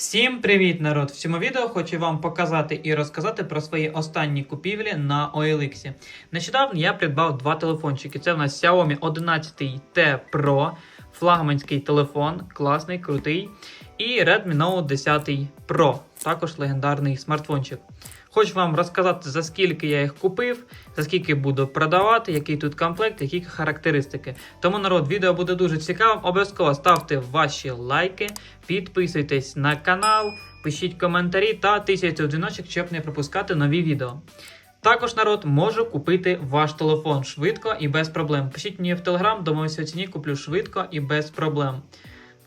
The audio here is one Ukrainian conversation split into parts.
Всім привіт, народ! В цьому відео хочу вам показати і розказати про свої останні купівлі на OLX. Нещодавно я придбав два телефончики. Це в нас Xiaomi 11T Pro, флагманський телефон, класний, крутий. І Redmi Note 10 Pro, також легендарний смартфончик. Хочу вам розказати, за скільки я їх купив, за скільки буду продавати, який тут комплект, які характеристики. Тому народ, відео буде дуже цікавим. Обов'язково ставте ваші лайки, підписуйтесь на канал, пишіть коментарі та тисяйте дзвіночок, щоб не пропускати нові відео. Також народ можу купити ваш телефон швидко і без проблем. Пишіть мені в телеграм, домовився ціні, куплю швидко і без проблем.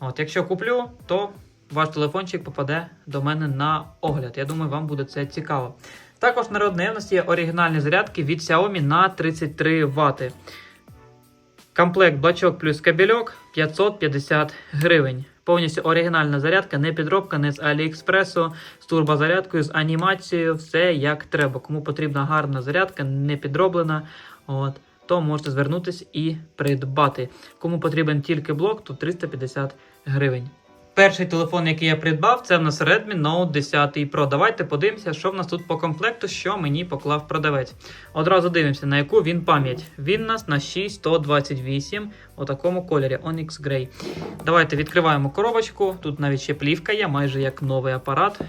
От, якщо куплю, то ваш телефончик попаде до мене на огляд. Я думаю, вам буде це цікаво. Також народ наявності є оригінальні зарядки від Xiaomi на 33 Вт. Комплект бачок плюс кабельок 550 гривень. Повністю оригінальна зарядка, не підробка, не з Аліекспресу, з турбозарядкою, з анімацією, все як треба. Кому потрібна гарна зарядка, не підроблена, от, то можете звернутися і придбати. Кому потрібен тільки блок, то 350 гривень. Перший телефон, який я придбав, це в нас Redmi Note 10 Pro. Давайте подивимося, що в нас тут по комплекту, що мені поклав продавець. Одразу дивимося, на яку він пам'ять. Він у нас на 6128 у такому кольорі Onyx Grey. Давайте відкриваємо коробочку. Тут навіть ще плівка є, майже як новий апарат.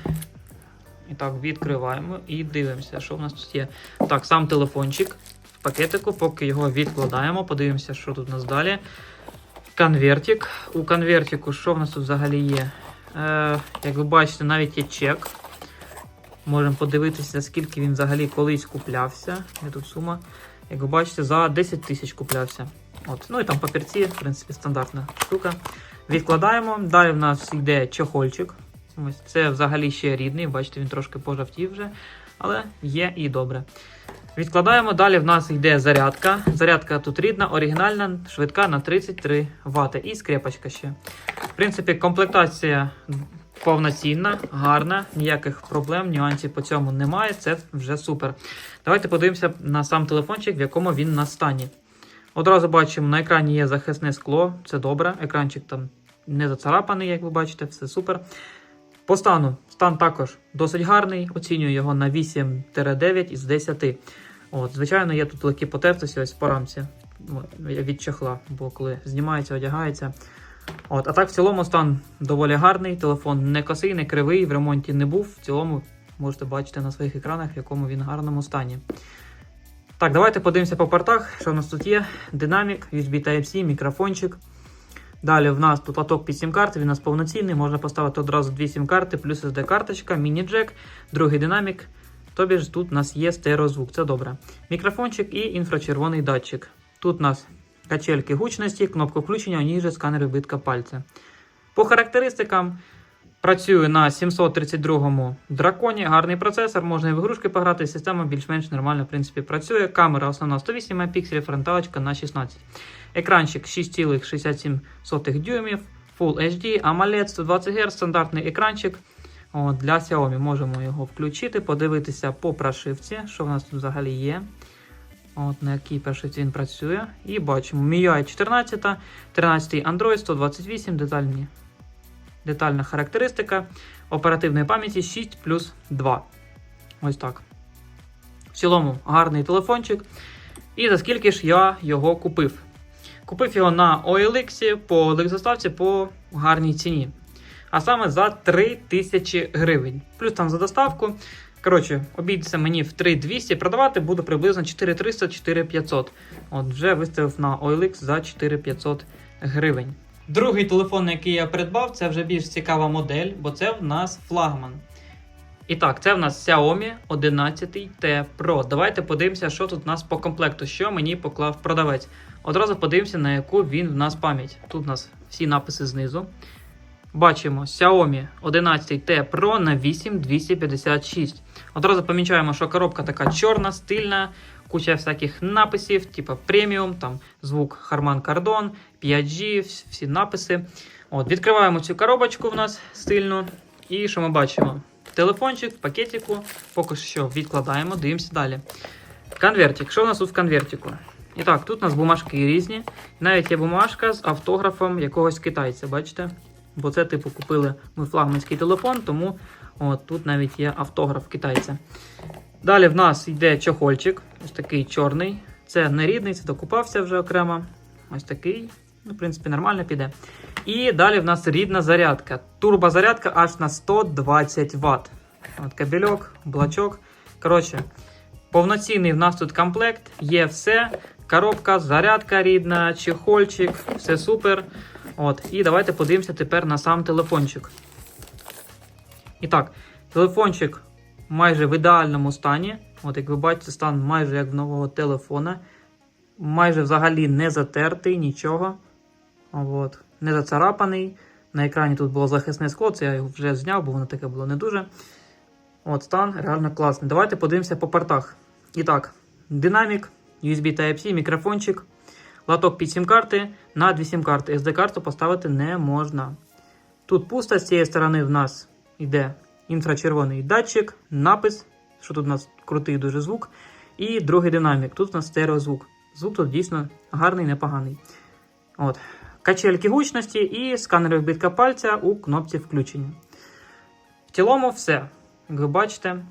І так, відкриваємо і дивимося, що в нас тут є. Так, сам телефончик в пакетику, поки його відкладаємо, подивимося, що тут у нас далі. Конвертик. У конвертику, що в нас тут взагалі є? Е, як ви бачите, навіть є чек. Можемо подивитися, скільки він взагалі колись куплявся. Є тут сума. Як ви бачите, за 10 тисяч куплявся. От. Ну і там папірці, в принципі, стандартна штука. Відкладаємо. Далі в нас йде чохольчик. Ось Це взагалі ще рідний, бачите, він трошки пожавтів вже, але є і добре. Відкладаємо. Далі в нас йде зарядка. Зарядка тут рідна, оригінальна, швидка на 33 Вт. І скрепочка ще. В принципі, комплектація повноцінна, гарна, ніяких проблем, нюансів по цьому немає. Це вже супер. Давайте подивимося на сам телефончик, в якому він на стані. Одразу бачимо, на екрані є захисне скло, це добре. Екранчик там не зацарапаний, як ви бачите, все супер. По стану, стан також досить гарний. Оцінюю його на 8-9 із 10. От, звичайно, є тут легкі потертості ось по рамці від чехла, бо коли знімається, одягається. От, а так, в цілому, стан доволі гарний. Телефон не косий, не кривий, в ремонті не був. В цілому можете бачити на своїх екранах, в якому він гарному стані. Так, давайте подивимося по портах, що в нас тут є. Динамік, USB Type-C, мікрофончик. Далі в нас тут лоток під сім-карти, він у нас повноцінний, можна поставити одразу дві сім-карти, плюс SD-карточка, міні-джек, другий динамік. Тобі ж тут у нас є стереозвук, це добре. Мікрофончик і інфрачервоний датчик. Тут у нас качельки гучності, кнопка включення, ніж сканер відбитка пальця. По характеристикам працює на 732 драконі, гарний процесор, можна і в ігрушки пограти, система більш-менш нормально в принципі, працює. Камера основна 108 мегапікселів, фронталочка на 16. Екранчик 6,67 дюймів, Full HD, AMOLED 120 Гц, стандартний екранчик. От, Для Xiaomi можемо його включити, подивитися по прошивці, що в нас тут взагалі є. От, На якій прошивці він працює. І бачимо MIUI 14, 13 Android 128, детальні, детальна характеристика. Оперативної пам'яті 6 плюс 2. Ось так. В цілому гарний телефончик. І за скільки ж я його купив? Купив його на OLX по OLX по гарній ціні. А саме за 3 тисячі гривень. Плюс там за доставку. Коротше, обійдеться мені в 3200, продавати буду приблизно 4300-4500. От вже виставив на OLX за 4500 гривень. Другий телефон, який я придбав, це вже більш цікава модель, бо це в нас флагман. І так, це в нас Xiaomi 11T Pro. Давайте подивимося, що тут у нас по комплекту, що мені поклав продавець. Одразу подивимося, на яку він в нас пам'ять. Тут у нас всі написи знизу. Бачимо Xiaomi 11T Pro на 8256. Одразу помічаємо, що коробка така чорна, стильна, куча всяких написів, типу преміум, там звук Harman Kardon, 5G, всі написи. От, Відкриваємо цю коробочку в нас стильну. І що ми бачимо? Телефончик в пакетику. Поки що відкладаємо, дивимося далі. Конвертик. Що у нас тут в конвертику? І так, тут у нас бумажки різні. Навіть є бумажка з автографом якогось китайця, бачите? Бо це, типу, купили ми флагманський телефон, тому от, тут навіть є автограф китайця. Далі в нас йде чохольчик, ось такий чорний. Це не рідний, це докупався вже окремо. Ось такий. Ну, в принципі, нормально піде. І далі в нас рідна зарядка. Турбозарядка аж на 120 Вт. От кабельок, блачок. Коротше, повноцінний в нас тут комплект, є все. Коробка, зарядка рідна, чехольчик, все супер. От, і давайте подивимося тепер на сам телефончик. І так, телефончик майже в ідеальному стані. От, як ви бачите, стан майже як в нового телефона. Майже взагалі не затертий, нічого. От, не зацарапаний. На екрані тут було захисне скло, це я його вже зняв, бо воно таке було не дуже. От, стан реально класний. Давайте подивимося по портах. І так, динамік, USB Type-C, мікрофончик, латок під сім-карти. На дві сім-карти. SD-карту поставити не можна. Тут пусто, з цієї сторони в нас йде інфрачервоний датчик, напис, що тут у нас крутий дуже звук. І другий динамік. Тут у нас стереозвук. Звук тут дійсно гарний, непоганий. От. Качельки гучності і сканер відбитка пальця у кнопці включення. В цілому все. Як ви бачите,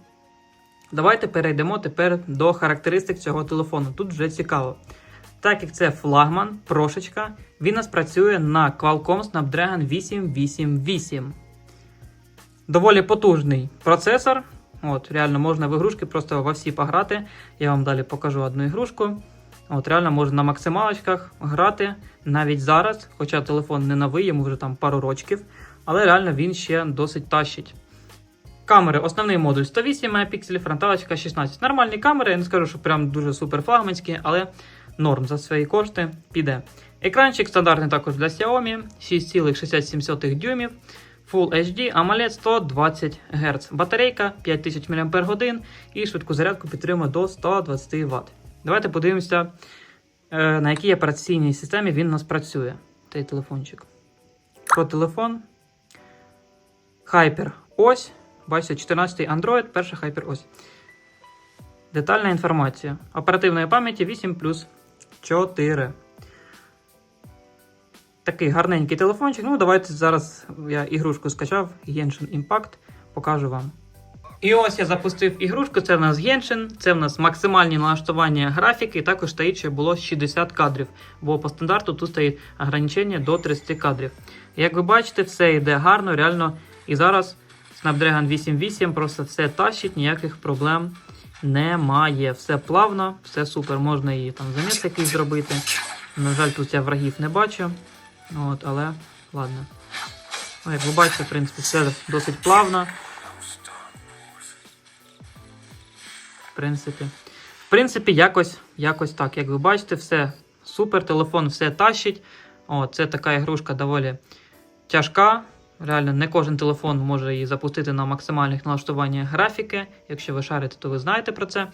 давайте перейдемо тепер до характеристик цього телефону. Тут вже цікаво. Так як це флагман, прошечка, він у нас працює на Qualcomm Snapdragon 888. Доволі потужний процесор. От, Реально можна в ігрушки просто во всі пограти. Я вам далі покажу одну ігрушку. От Реально можна на максималочках грати навіть зараз, хоча телефон не новий, йому вже там пару рочків. Але реально він ще досить тащить. Камери, основний модуль 108 Мп, фронталочка 16. Нормальні камери, я не скажу, що прям дуже супер флагманські, але норм за свої кошти піде. Екранчик стандартний також для Xiaomi 6,67 дюймів. Full HD, AMOLED 120 Гц. Батарейка 5000 мАч і швидку зарядку підтримує до 120 Вт. Давайте подивимося, е, на якій операційній системі він у нас працює. Цей телефончик. Про телефон. Hyper ось. Бачите, 14 Android, перша Hyper ось. Детальна інформація. Оперативної пам'яті 8 плюс 4. Такий гарненький телефончик. Ну, давайте зараз я ігрушку скачав Genshin Impact, покажу вам. І ось я запустив ігрушку. Це в нас Genshin, це в нас максимальні налаштування графіки, також стоїть, що було 60 кадрів, бо по стандарту тут стоїть ограничення до 30 кадрів. Як ви бачите, все йде гарно, реально. І зараз Snapdragon 8.8 просто все тащить, ніяких проблем немає. Все плавно, все супер. Можна її там заміс якийсь зробити. На жаль, тут я врагів не бачу. От, але ладно. Ну, як ви бачите, в принципі, все досить плавно. В принципі, в принципі, якось, якось так. Як ви бачите, все супер, телефон все тащить. О, це така ігрушка доволі тяжка. Реально, не кожен телефон може її запустити на максимальних налаштуваннях графіки. Якщо ви шарите, то ви знаєте про це.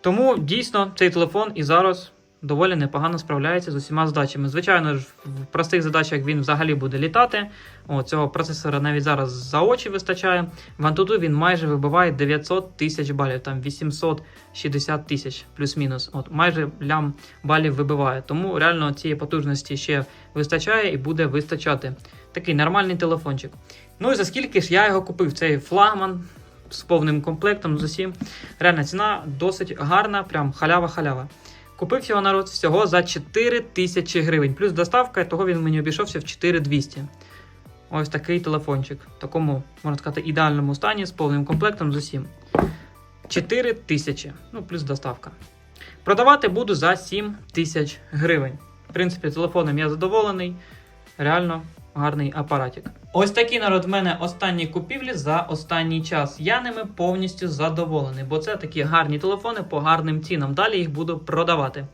Тому дійсно цей телефон і зараз доволі непогано справляється з усіма задачами. Звичайно ж, в простих задачах він взагалі буде літати. О, цього процесора навіть зараз за очі вистачає. В Antutu він майже вибиває 900 тисяч балів, там 860 тисяч плюс-мінус. От майже лям балів вибиває. Тому реально цієї потужності ще вистачає і буде вистачати. Такий нормальний телефончик. Ну і за скільки ж я його купив? Цей флагман з повним комплектом з усім. Реальна ціна досить гарна, прям халява-халява. Купив його народ всього за 4 тисячі гривень. Плюс доставка, того він мені обійшовся в 4200. Ось такий телефончик. В такому, можна сказати, ідеальному стані з повним комплектом з усім. 4 тисячі. Ну, плюс доставка. Продавати буду за 7 тисяч гривень. В принципі, телефоном я задоволений. Реально гарний апаратик. Ось такі народ в мене останні купівлі за останній час. Я ними повністю задоволений, бо це такі гарні телефони по гарним цінам. Далі їх буду продавати.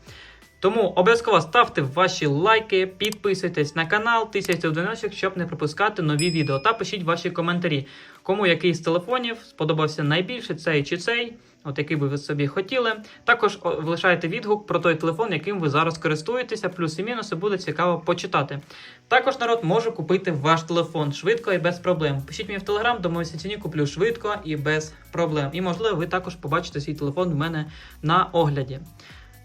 Тому обов'язково ставте ваші лайки, підписуйтесь на канал, тисяйте в дзвіночок, щоб не пропускати нові відео. Та пишіть ваші коментарі, кому який з телефонів сподобався найбільше, цей чи цей, от який би ви собі хотіли. Також лишайте відгук про той телефон, яким ви зараз користуєтеся, плюс і мінуси буде цікаво почитати. Також народ може купити ваш телефон швидко і без проблем. Пишіть мені в телеграм, домовився ціні, куплю швидко і без проблем. І можливо, ви також побачите свій телефон в мене на огляді.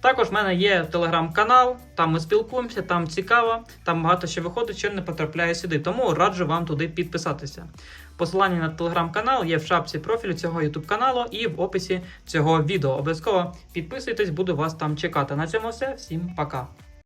Також в мене є телеграм-канал, там ми спілкуємося, там цікаво, там багато що виходить, що не потрапляє сюди. Тому раджу вам туди підписатися. Посилання на телеграм-канал є в шапці профілю цього ютуб каналу і в описі цього відео. Обов'язково підписуйтесь, буду вас там чекати. На цьому все. Всім пока.